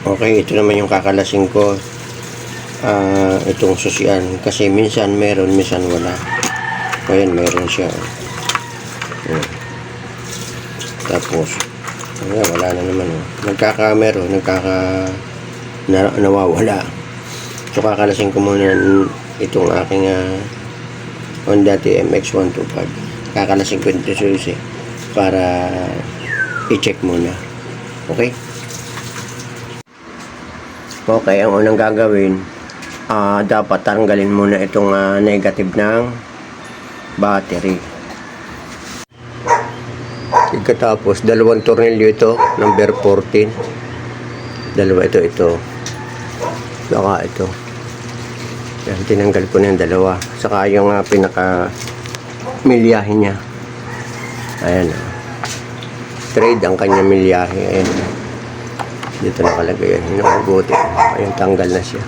Okay, ito naman yung kakalasing ko. Ah, itong susian. Kasi minsan meron, minsan wala. O yan, meron siya. Ayan. Tapos, ayan, wala na naman. Oh. Nagkaka meron, nagkaka na, nawawala. So, kakalasing ko muna itong aking ah, Honda TMX 125. Kakalasing ko ito susi para i-check muna. Okay? Okay, ang unang gagawin, ah dapat tanggalin muna itong ah, negative ng battery. Pagkatapos, dalawang tornilyo ito, number 14. Dalawa ito, ito. Saka ito. Yan, tinanggal ko na yung dalawa. Saka yung ah, pinaka milyahe niya. Ayan. ah. Trade ang kanya milyahe. Ayan. Dito nakalagay yan. Hinukugutin. Ayun, tanggal na siya.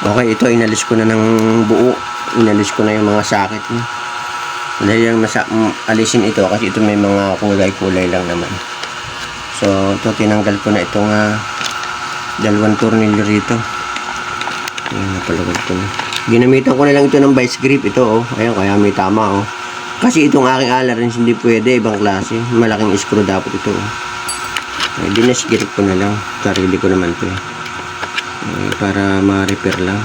Okay, ito inalis ko na ng buo. Inalis ko na yung mga sakit niya. Dahil yung nasa, alisin ito kasi ito may mga kulay-kulay lang naman. So, ito tinanggal ko na itong ah, dalawang tornilyo rito. Ayan, napalagad ko na. Ginamitan ko na lang ito ng vice grip. Ito, oh. Ayan, kaya may tama, oh. Kasi itong aking alarms hindi pwede, ibang klase. Malaking screw dapat ito, oh. Ay, dinesgrip ko na lang. Sarili ko naman to eh. Ay, para ma-repair lang.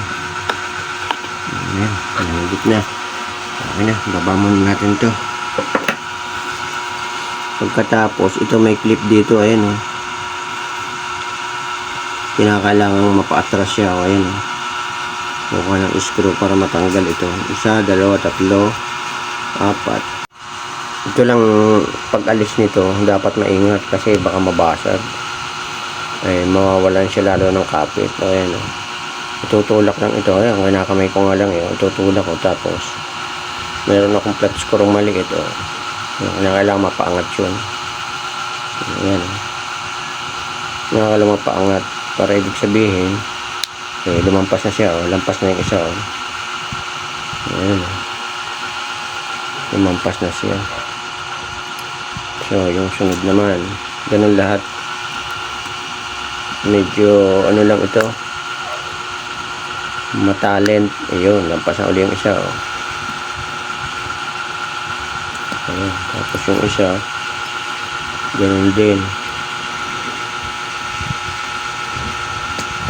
Ayan, nalagit na. Okay na, baba muna natin to. Pagkatapos, ito may clip dito, ayan oh. Kinakailangan mapaatras siya, oh, ayan oh. Kuha ng screw para matanggal ito. Isa, dalawa, tatlo, apat, ito lang pag alis nito dapat maingat kasi baka mabasag ay mawawalan siya lalo ng kapit. Ayan o. Itutulak lang ito. Ayan kinakamay ko nga lang yun itutulak ko tapos. Meron akong flat screw maliit o. Na kailangan mapaangat yun. Ayan o. Nakakailangan mapaangat. Para ibig sabihin eh, lumampas na siya o. Lampas na yung isa o. Ayan o. Lumampas na siya So, yung sunod naman, ganun lahat. Medyo, ano lang ito, matalent. Ayun, lampas na uli yung isa, oh. Ayun, tapos yung isa, ganun din.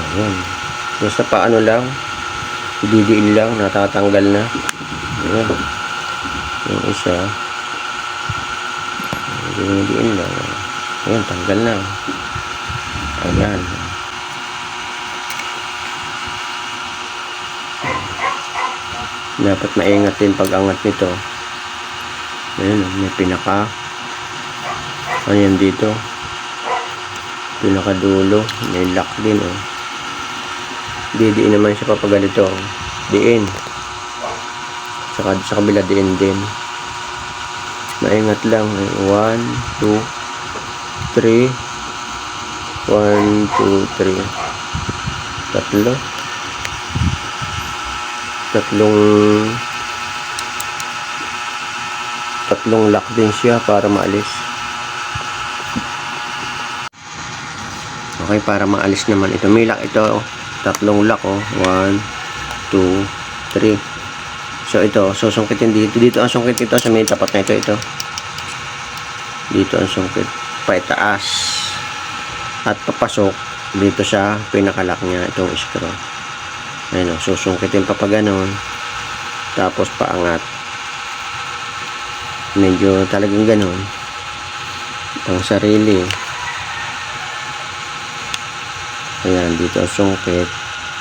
Ayun. Basta paano lang, didiin lang, natatanggal na. Ayun. Yung isa, Dinidiin lang. Ayan, tanggal na. Ayan. Dapat maingat din pag-angat nito. Ayan, may pinaka. Ano yan dito? Pinakadulo. May lock din, oh. Didiin naman siya papag ganito. Diin. Saka sa kabila diin din maingat lang. 1 2 3 1 2 3 tatlo. Tatlong tatlong lock din siya para maalis. Okay para maalis naman ito. May lock ito. Tatlong lock oh. 1 2 3 So ito, susungkitin dito. Dito ang sungkit ito sa may tapat na ito. Ito. Dito ang sungkit. Paitaas. At papasok dito sa pinakalak niya itong screw. Ayan o, susungkitin pa pa. Tapos paangat. Medyo talagang ganon. Pang sarili. Ayan, dito ang sungkit.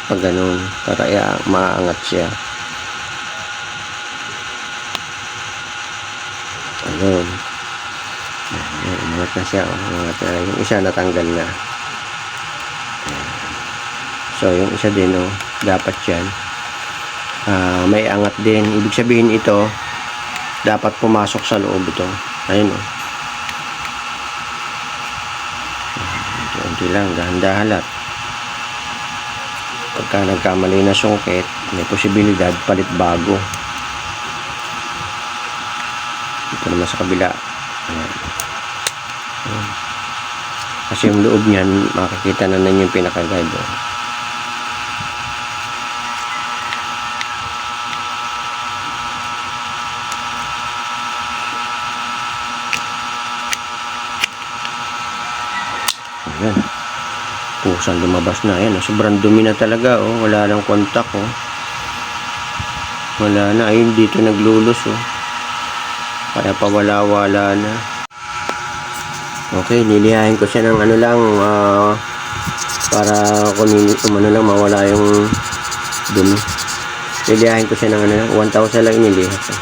Pag ganon, para maangat siya. Ayun. Ayun, umangat na siya. oh. Umangat na. Yung isa natanggal na. So, yung isa din, oh, dapat yan. Ah, may angat din. Ibig sabihin ito, dapat pumasok sa loob ito. Ayun, oh. Unti lang, dahan-dahan lahat. Pagka nagkamali na sungkit, may posibilidad palit bago. Ito naman sa kabila. Ayan. Ayan. Kasi yung loob niyan, makikita na ninyo yung pinaka-guide. Oh. Ayan. Pusang lumabas na. Ayan, oh. sobrang dumi na talaga. Oh. Wala nang kontak. Oh. Wala na. Ayun, dito naglulus. Oh. Kaya pawala-wala na. Okay, nilihain ko siya ng ano lang. ah, para kunin, um, ano lang, mawala yung dumi. Nilihain ko siya ng ano lang. 1,000 lang inilihat. ko.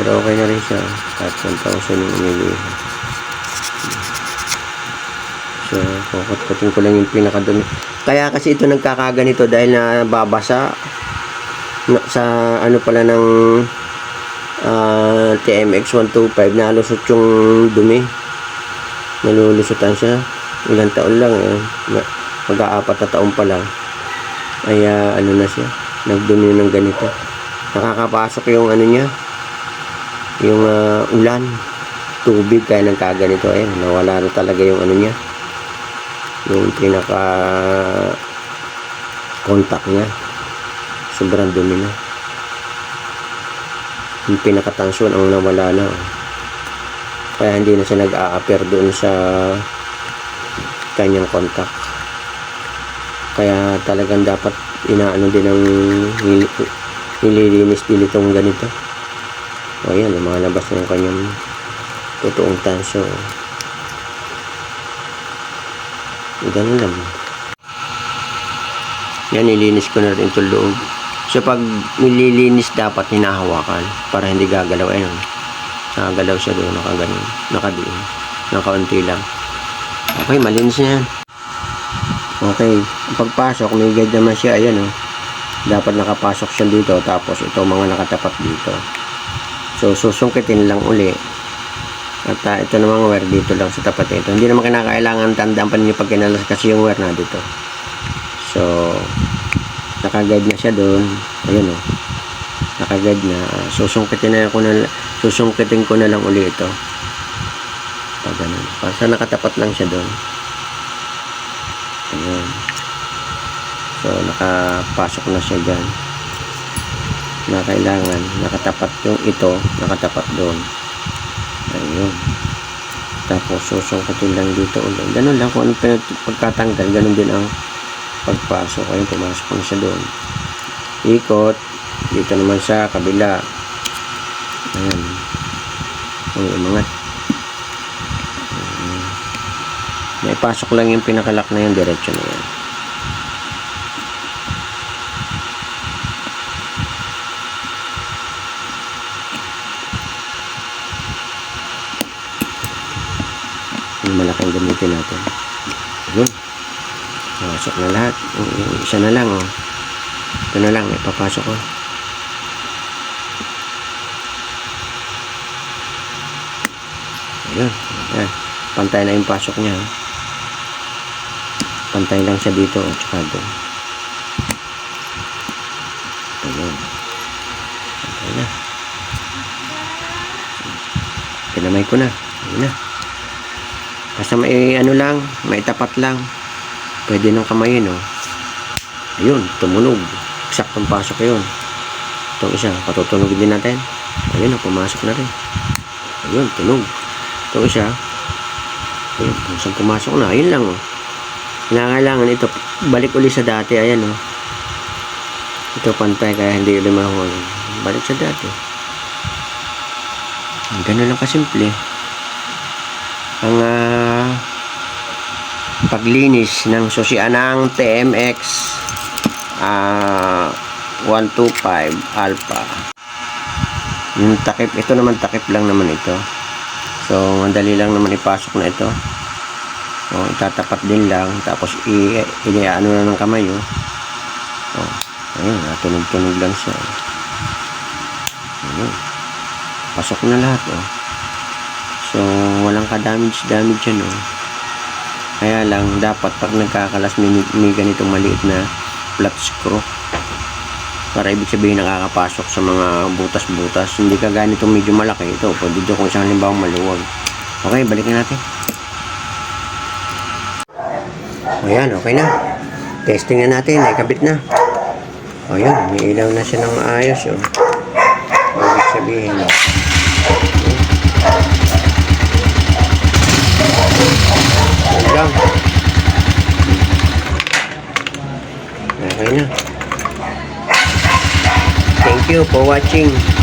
Pero okay na rin siya. Kahit 1,000 yung inilihat. So, kukot-kutin ko lang yung pinakadumi. Kaya kasi ito nagkakaganito dahil nababasa na- sa ano pala ng ah, TMX 125 nalusot yung dumi. Nalulusutan siya. Ilang taon lang eh. Ma- Mag-aapat na taon pa lang. Ay ah, ano na siya. Nagdumi ng ganito. Nakakapasok yung ano niya. Yung ah, ulan. Tubig kaya nagkaganito. Eh, nawala na talaga yung ano niya yung pinaka contact niya sobrang dumi na yung pinakatansyon ang nawala na kaya hindi na siya nag-a-appear doon sa kanyang contact kaya talagang dapat inaano din ng nil- nililinis din itong ganito o yan lumalabas yung kanyang totoong tansyon Ganun lang. Yan, nilinis ko na rin itong loob. So, pag nililinis, dapat hinahawakan para hindi gagalaw. Ayun. Nakagalaw siya doon, nakaganon. Nakadiin. Nakaunti lang. Okay, malinis na yan. Okay. Pagpasok, may guide naman siya. Ayan, oh. Dapat nakapasok siya dito. Tapos, ito mga nakatapat dito. So, susungkitin lang uli. At ah, ito namang wire dito lang sa tapat nito. Hindi naman kinakailangan tandaan pa ninyo pag kinalas kasi yung wire na dito. So, nakaguide na siya doon. Ayun o. Nakaguide na. Ah, susungkitin na ako na susungkitin ko na lang uli ito. Pag ganun. Basta nakatapat lang siya doon. Ayun. So, nakapasok na siya dyan. Na kailangan, nakatapat yung ito, nakatapat doon. Ayun. Tapos susungkatin lang dito ulit. Ganun lang kung ano pinag- pagkatanggal, ganun din ang pagpasok. Ayun, pumasok na siya doon. Ikot. Dito naman sa kabila. Ayan. Ang umangat. Naipasok lang yung pinakalak na yung diretso na yan. yung malaking gamitin natin yun pasok na lahat. Yung isa na lang oh. ito na lang ipapasok ko ayun yan pantay na yung pasok niya oh. pantay lang siya dito at saka doon. Ayun. Pantay na. Pinamay ko na. Ayun na. Basta may ano lang, may tapat lang. Pwede nang kamayin, oh. Ayun, tumunog. Eksaktong pasok yun. Itong isa, patutunogin din natin. Ayun, oh, pumasok na rin. Ayun, tunog. Itong isa, ayun, kung pumasok na, ayun lang, oh. Kailangan ito, balik uli sa dati, ayan, oh. Ito pantay, kaya hindi ulit mahuli. Balik sa dati. Ganun lang kasimple ang ah, paglinis ng Sosianang TMX ah 125 Alpha. Yung takip, ito naman takip lang naman ito. So madali lang naman ipasok na ito. So, itatapat din lang tapos i, iniano na ng kamay oh. oh ayun, tunog-tunog lang siya. Ayun. Pasok na lahat oh. So, walang ka-damage damage yan, oh. Kaya lang, dapat pag nagkakalas may, may ganitong maliit na flat screw. Para ibig sabihin nakakapasok sa mga butas-butas. Hindi ka ganitong medyo malaki. Ito, pwede dito kung isang halimbawa maluwag. Okay, balikan natin. Ayan, okay na. Testing na natin, nakabit na. O yan, may ilaw na siya ng maayos. Oh. Ibig sabihin. oh. Yun lang. Okay na. Thank for watching.